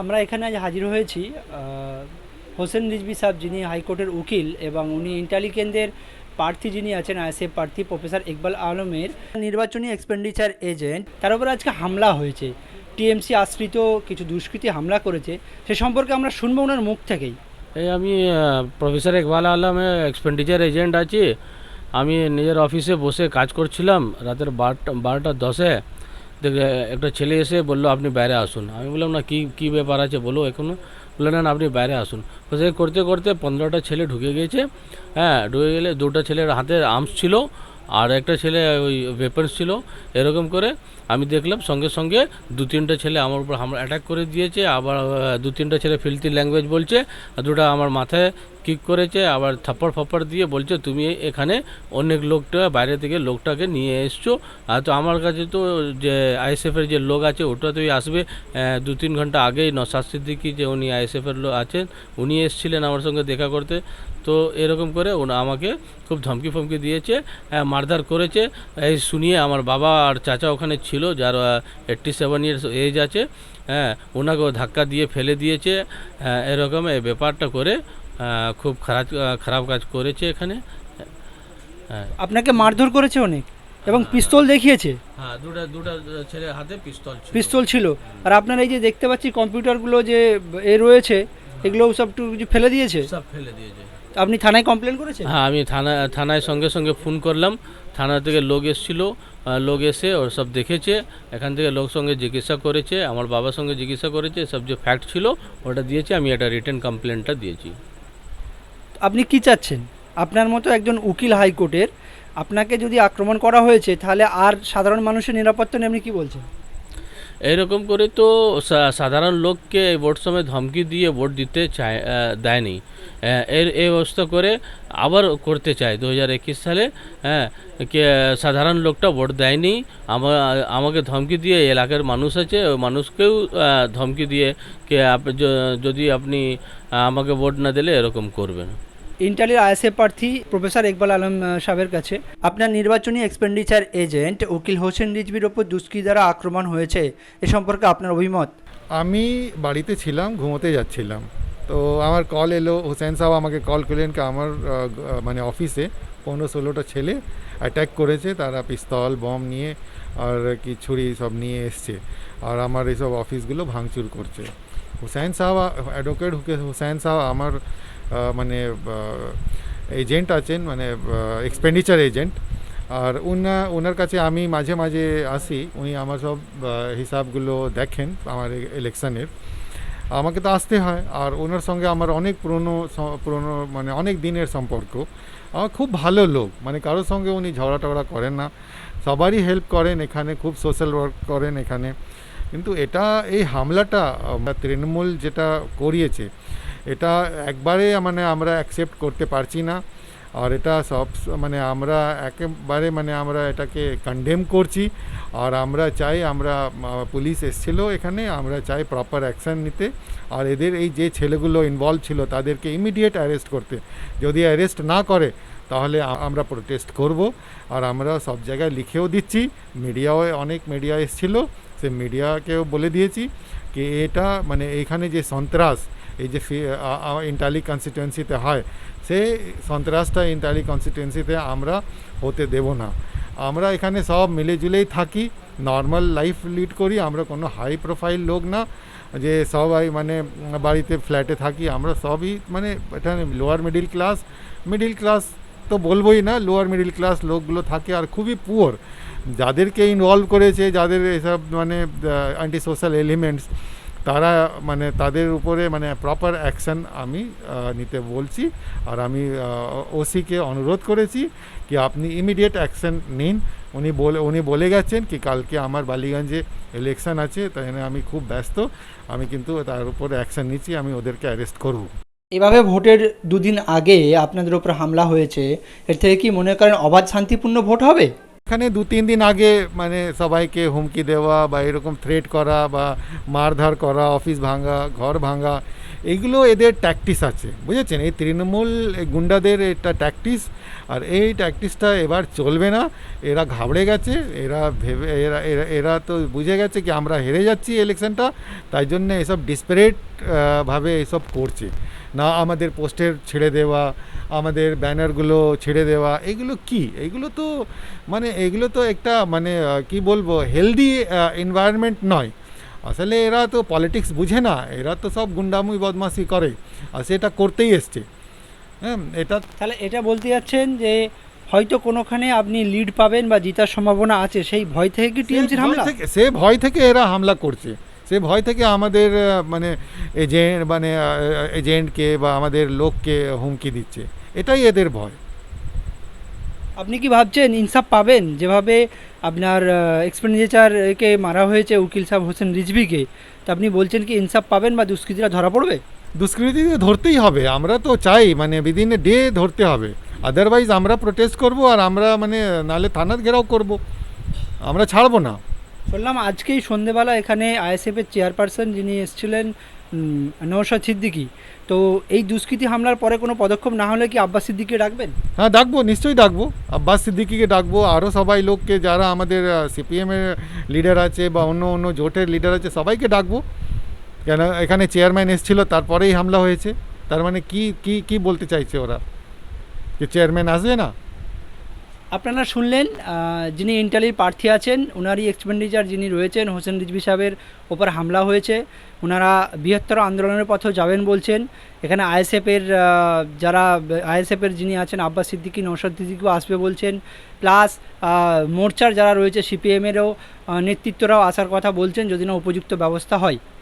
আমরা এখানে আজ হাজির হয়েছি হোসেন রিজভি সাহেব যিনি হাইকোর্টের উকিল এবং উনি ইন্টালি কেন্দ্রের প্রার্থী যিনি আছেন আইএসএফ প্রার্থী প্রফেসর ইকবাল আলমের নির্বাচনী এক্সপেন্ডিচার এজেন্ট তার উপরে আজকে হামলা হয়েছে। টিএমসি আশ্রিত কিছু দুষ্কৃতী হামলা করেছে। সে সম্পর্কে আমরা শুনব ওনার মুখ থেকেই। এই আমি প্রফেসর ইকবাল আলমে এক্সপেন্ডিচার এজেন্ট আছি। আমি নিজের অফিসে বসে কাজ করছিলাম। রাতের বারোটা বারোটা দশে একটা ছেলে এসে বলল, আপনি বাইরে আসুন। আমি বললাম, না, কী কী ব্যাপার আছে বলো এখনও? বলল, না আপনি বাইরে আসুন। সে করতে করতে পনেরোটা ছেলে ঢুকে গিয়েছে। হ্যাঁ ঢুকে গেলে দুটো ছেলের হাতে আর্মস ছিল আর একটা ছেলে ওই ওয়েপন্স ছিল। এরকম করে আমি দেখলাম, সঙ্গে সঙ্গে দু তিনটা ছেলে আমার উপর হামলা অ্যাটাক করে দিয়েছে। আবার দু তিনটা ছেলে ফিলতি ল্যাঙ্গুয়েজ বলছে। আর দুটো আমার মাথায় কিক করেছে? আবার থাপ্পড় ফাপ্পড় দিয়ে বলছে, তুমি এখানে অনেক লোকটা, বাইরে থেকে লোকটাকে নিয়ে এসছো। আর তো আমার কাছে তো যে আইএসএফের যে লোক আছে ওটা তো আসবে। দু তিন ঘণ্টা আগেই নসাদ সিদ্দিকি যে উনি আইএসএফের লোক আছেন, উনি এসেছিলেন আমার সঙ্গে দেখা করতে। তো এরকম করে ওনা আমাকে খুব ধমকি ফমকি দিয়েছে মারধর করেছে। এই শুনিয়ে আমার বাবা আর চাচা ওখানে ছিল, যার এইট্টি সেভেন ইয়ার্স এজ আছে। হ্যাঁ ওনাকেও ধাক্কা দিয়ে ফেলে দিয়েছে। এরকম এই ব্যাপারটা করে খুব খারাপ খারাপ কাজ করেছে এখানে। হ্যাঁ আপনাকে মারধর করেছে অনেক এবং পিস্তল দেখিয়েছে। হ্যাঁ দুটা দুটা ছেলে হাতে পিস্তল ছিল। পিস্তল ছিল। আর আপনার এই যে দেখতে পাচ্ছি কম্পিউটারগুলো যে এ রয়েছে এগুলো সব ফেলে দিয়েছে? সব ফেলে দিয়েছে। আপনি থানায় কমপ্লেন করেছেন? হ্যাঁ আমি থানা থানায় সঙ্গে সঙ্গে ফোন করলাম। থানা থেকে লোক এসেছিল লোক এসে ওর সব দেখেছে। এখান থেকে লোক সঙ্গে জিজ্ঞাসা করেছে আমার বাবার সঙ্গে জিজ্ঞাসা করেছে সব যে ফ্যাক্ট ছিল ওটা দিয়েছে আমি এটা রিটার্ন কমপ্লেনটা দিয়েছি। আপনি কি চাচ্ছেন? আপনার মতো একজন উকিল হাইকোর্টের আপনাকে যদি আক্রমণ করা হয়েছে, তাহলে আর সাধারণ মানুষের নিরাপত্তা নিয়ে আপনি কী বলছেন? এরকম করে তো সাধারণ লোককে ভোট সময় ধমকি দিয়ে ভোট দিতে চায় দেয়নি। এর এই ব্যবস্থা করে আবার করতে চায় দু হাজার একুশ সালে। হ্যাঁ কে, সাধারণ লোকটা ভোট দেয়নি, আমা, আমাকে ধমকি দিয়ে এলাকার মানুষ আছে, ওই মানুষকেও ধমকি দিয়ে কে যদি আপনি আমাকে ভোট না দিলে এরকম করবেন। ইন্টালির আইএসএ প্রার্থী প্রফেসর ইকবাল আলম সাহেবের কাছে। আপনার নির্বাচনী এক্সপেন্ডিচার এজেন্ট উকিল হোসেন রিজভির ওপর দুষ্কৃ দ্বারা আক্রমণ হয়েছে। এ সম্পর্কে আপনার অভিমত? আমি বাড়িতে ছিলাম, ঘুমোতে যাচ্ছিলাম। তো আমার কল এলো, হোসেন সাহেব আমাকে কল করলেন কি আমার মানে অফিসে পনেরো ষোলোটা ছেলে অ্যাটাক করেছে, তারা পিস্তল বম নিয়ে আর কি ছুরি সব নিয়ে এসছে। আর আমার এইসব অফিসগুলো ভাঙচুর করছে। হুসাইন সাহেব অ্যাডভোকেট হুসাইন সাহেব আমার মানে এজেন্ট আছেন মানে এক্সপেন্ডিচার এজেন্ট আর উনা ওনার কাছে আমি মাঝে মাঝে আসি, উনি আমার সব হিসাবগুলো দেখেন আমার ইলেকশনের আমাকে তো আসতে হয়, আর ওনার সঙ্গে আমার অনেক পুরনো পুরনো মানে অনেক দিনের সম্পর্ক। আমার খুব ভালো লোক মানে কারোর সঙ্গে উনি ঝগড়া টগড়া করেন না। সবারই হেল্প করেন এখানে, খুব সোশ্যাল ওয়ার্ক করেন এখানে। কিন্তু এটা এই হামলাটা তৃণমূল যেটা করিয়েছে, এটা একবারে মানে আমরা অ্যাকসেপ্ট করতে পারছি না। আর এটা সব মানে আমরা একেবারে মানে আমরা এটাকে কন্ডেম করছি। আর আমরা চাই আমরা পুলিশ এসেছিল এখানে, আমরা চাই প্রপার অ্যাকশন নিতে। আর এদের এই যে ছেলেগুলো ইনভলভ ছিল, তাদেরকে ইমিডিয়েট অ্যারেস্ট করতে। যদি অ্যারেস্ট না করে, তাহলে আমরা প্রোটেস্ট করব। আর আমরা সব জায়গায় লিখেও দিচ্ছি মিডিয়াও অনেক মিডিয়া এসেছিল। সে মিডিয়াকেও বলে দিয়েছি কি এটা মানে এখানে যে সন্ত্রাস, এই যে ইন্টালি কনস্টিটুয়েন্সিতে হয় সেই সন্ত্রাসটা ইন্টালি কনস্টিটুয়েন্সিতে আমরা হতে দেব না। আমরা এখানে সব মিলেজুলেই থাকি, নর্মাল লাইফ লিড করি, আমরা কোনো হাই প্রোফাইল লোক না, যে সবাই মানে বাড়িতে ফ্ল্যাটে থাকি, আমরা সবই মানে এখানে lower middle class middle class তো বলবোই না লোয়ার মিডিল ক্লাস লোকগুলো থাকে আর খুবই পুয়ার যাদেরকে ইনভলভ করেছে, যাদের এসব মানে অ্যান্টি সোশ্যাল এলিমেন্টস তারা মানে তাদের উপরে মানে প্রপার অ্যাকশন আমি নিতে বলছি। আর আমি ওসিকে অনুরোধ করেছি কি আপনি ইমিডিয়েট অ্যাকশন নিন। উনি বলে উনি বলে গেছেন কি কালকে আমার বালিগঞ্জে ইলেকশন আছে তাই জন্য আমি খুব ব্যস্ত। আমি কিন্তু তার উপরে অ্যাকশন নিচ্ছি, আমি ওদেরকে অ্যারেস্ট করব। এভাবে ভোটের দুদিন আগে আপনাদের উপর হামলা হয়েছে, এর থেকে কি মনে করেন অবাধ শান্তিপূর্ণ ভোট হবে? এখানে দু, তিন দিন আগে মানে সবাইকে হুমকি দেওয়া বা এরকম থ্রেট করা বা মারধার করা অফিস ভাঙা, ঘর ভাঙা এগুলো এদের ট্যাকটিস আছে, বুঝেছেন? এই তৃণমূল গুন্ডাদের এটা ট্যাকটিস আর এই ট্যাকটিসটা এবার চলবে না। এরা ঘাবড়ে গেছে, এরা ভেবে, এরা এরা এরা তো বুঝে গেছে কি আমরা হেরে যাচ্ছি ইলেকশনটা তাই জন্য এসব ডিসপারেট ভাবে এসব করছে। না আমাদের পোস্টের ছেড়ে দেওয়া আমাদের ব্যানারগুলো ছেড়ে দেওয়া এগুলো কি? এগুলো তো মানে এগুলো তো একটা মানে কি বলব হেলদি এনভায়রনমেন্ট নয়। আসলে এরা তো পলিটিক্স বুঝে না এরা তো সব গুন্ডামুই বদমাশি করে আর সেটা করতেই এসছে। হ্যাঁ এটা তাহলে এটা বলতে যাচ্ছেন যে হয়তো কোনোখানে আপনি লিড পাবেন বা জিতার সম্ভাবনা আছে সেই ভয় থেকে কি টিএমসির হামলা? থেকে- সে ভয় থেকে এরা হামলা করছে। সে ভয় থেকে আমাদের মানে এজেন্ট মানে এজেন্টকে বা আমাদের লোককে হুমকি দিচ্ছে। এটাই এদের ভয়। আপনি কি ভাবছেন ইনসাফ পাবেন? যেভাবে আপনার এক্সপেন্ডিচারকে মারা হয়েছে উকিল সাহেব হোসেন রিজভিকে তা আপনি বলছেন কি ইনসাফ পাবেন বা দুষ্কৃতীরা ধরা পড়বে? দুষ্কৃতীদের ধরতেই হবে। আমরা তো চাই মানে এ ডে ধরতে হবে। আদারওয়াইজ আমরা প্রোটেস্ট করব আর আমরা মানে নালে থানার ঘেরাও করব। আমরা ছাড়বো না। শুনলাম আজকেই সন্ধেবেলা এখানে আইএসএফের চেয়ারপারসন যিনি এসেছিলেন উম, নওশাদ সিদ্দিকী। তো এই দুষ্কৃতী হামলার পরে কোনো পদক্ষেপ না হলে কি আব্বাস সিদ্দিককে ডাকবেন? হ্যাঁ ডাকবো নিশ্চয়ই ডাকবো। আব্বাস সিদ্দিকিকে ডাকবো। আরও সবাই লোককে যারা আমাদের সিপিএমের লিডার আছে বা অন্য অন্য জোটের লিডার আছে সবাইকে ডাকবো। কেন এখানে চেয়ারম্যান এসেছিল তারপরেই হামলা হয়েছে। তার মানে কি কি কি বলতে চাইছে ওরা? যে চেয়ারম্যান আসবে না? আপনারা শুনলেন যিনি ইন্টালির প্রার্থী আছেন ওনারই এক্সপেন্ডিচার যিনি রয়েছেন, হোসেন রিজভি সাহেবের ওপর হামলা হয়েছে। ওনারা বৃহত্তর আন্দোলনের পথেও যাবেন বলছেন। এখানে আইএসএফের যারা, আইএসএফের যিনি আছেন, আব্বাস সিদ্দিকী নৌসাদ সিদ্দিকিও আসবে বলছেন। প্লাস মোর্চার যারা রয়েছে, সিপিএমেরও নেতৃত্বরাও আসার কথা বলছেন, যদি না উপযুক্ত ব্যবস্থা হয়।